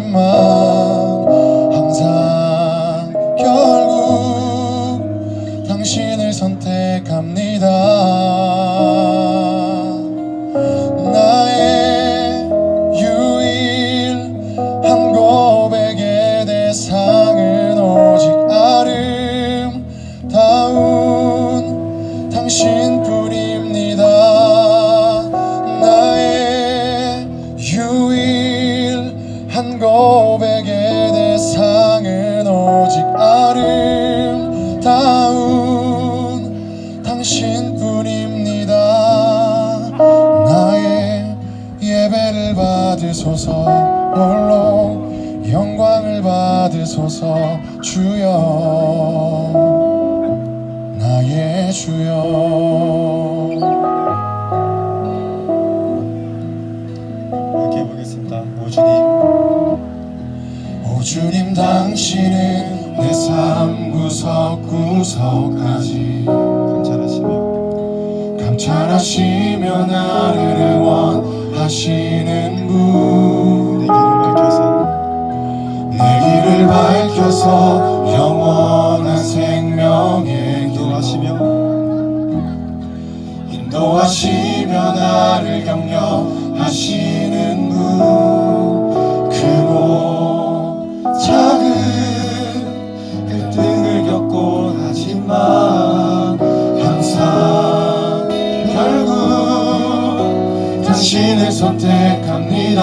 하지만 항상 결국 당신을 선택합니다. 나의 유일한 고백의 대상 아름다운 당신뿐입니다. 나의 예배를 받으소서. 홀로 영광을 받으소서. 주여. 나의 주여. 이렇게 보겠습니다. 오주님. 오 주님 당신은 내 삶 구석구석까지 감찰하시며. 감찰하시며 나를 응원하시는 분. 내 길을 밝혀서. 내 길을 밝혀서 영원한 생명의 인도하시며. 인도하시며 나를 격려하시는 분 당신을 선택합니다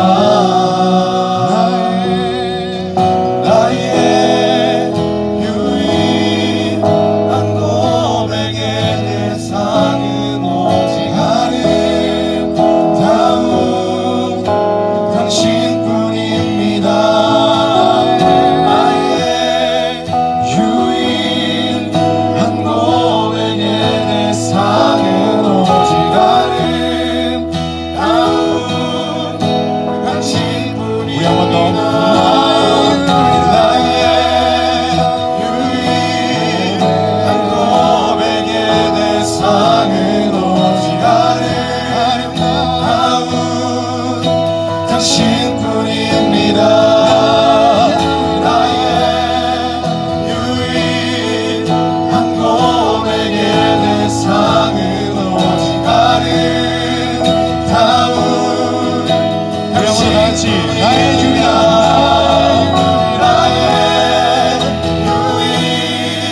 당신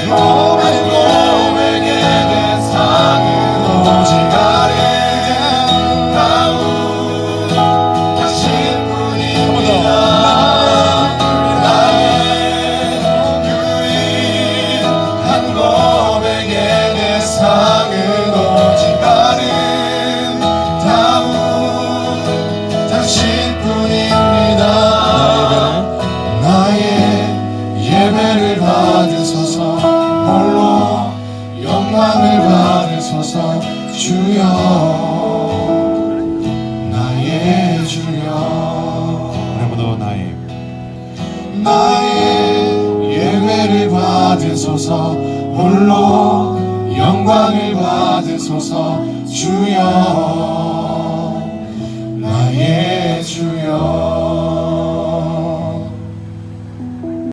유 주여 나의 주여. 오늘부터 나의 나의 예배를 받으소서. 홀로 영광을 받으소서. 주여